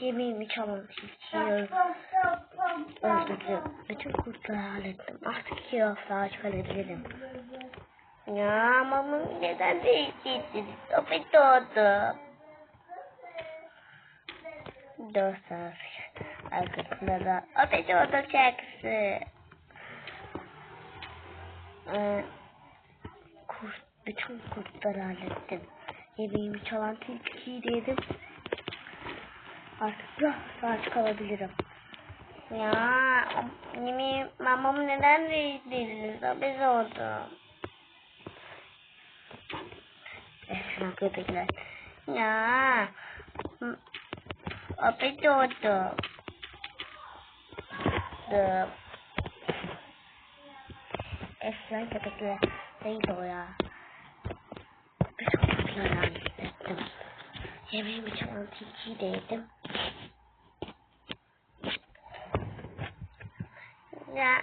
Yemeğimi çalan tilkiyi öldürdüm. Bütün kurtları hallettim. Artık iki hafta aç kalabilirim. Ya mamam neden değiştirdiniz? Sohbet oldu. Dört saat arkasında da oldu şarkısı. Ee, kurt, bütün kurtları hallettim. Yemeğimi çalan tilkiyi yedim. Artık biraz saat kalabilirim. Ya yemeği mamam neden değiştirdiniz? Sohbet oldu. Esra köpekler. Ya. Sohbet oldu. The Esra köpekler. Neydi o ya? Bütün kurtları hallettim. Yemeğimi çalan tilkiyi de yedim. Ya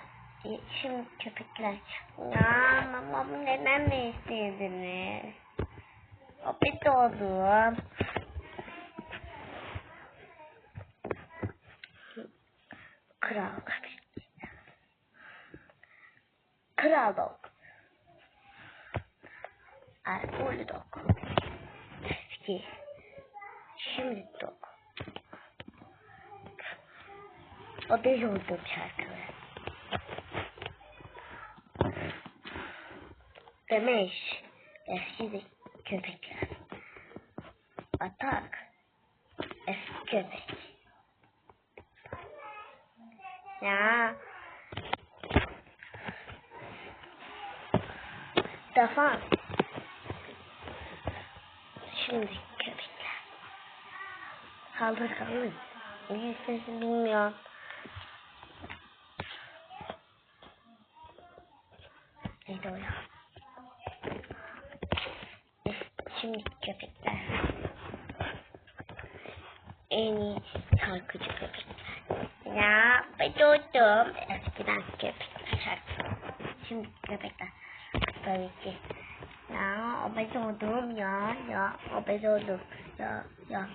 şimdi köpekler. Ya mamam neden de istediniz? Sohbet oldu. Kral köpek. Kral dog. Alkollü dog. Eski. Şimdi dog. O değil olduğum şarkılar. Demiş. Eski de köpekler. Atak. Eski köpek. Ya. Defan. Şimdi köpekler. Kaldır kaldır. İngilizcesi bilmiyorum. Neydi o ya? Şimdi köpekler. En iyi şarkıcı köpekler. Ya ben doğdum. Eskiden köpekler şarkı. Şimdi köpekler. Tabii ki. Ya obez oldum ya ya obez oldum ya ya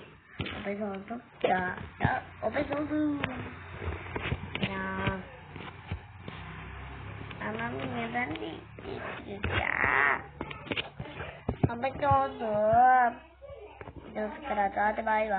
obez oldum ya ya obez oldum ya Anam neden değiştiniz ya obez oldum Biraz kıracağız hadi bay bay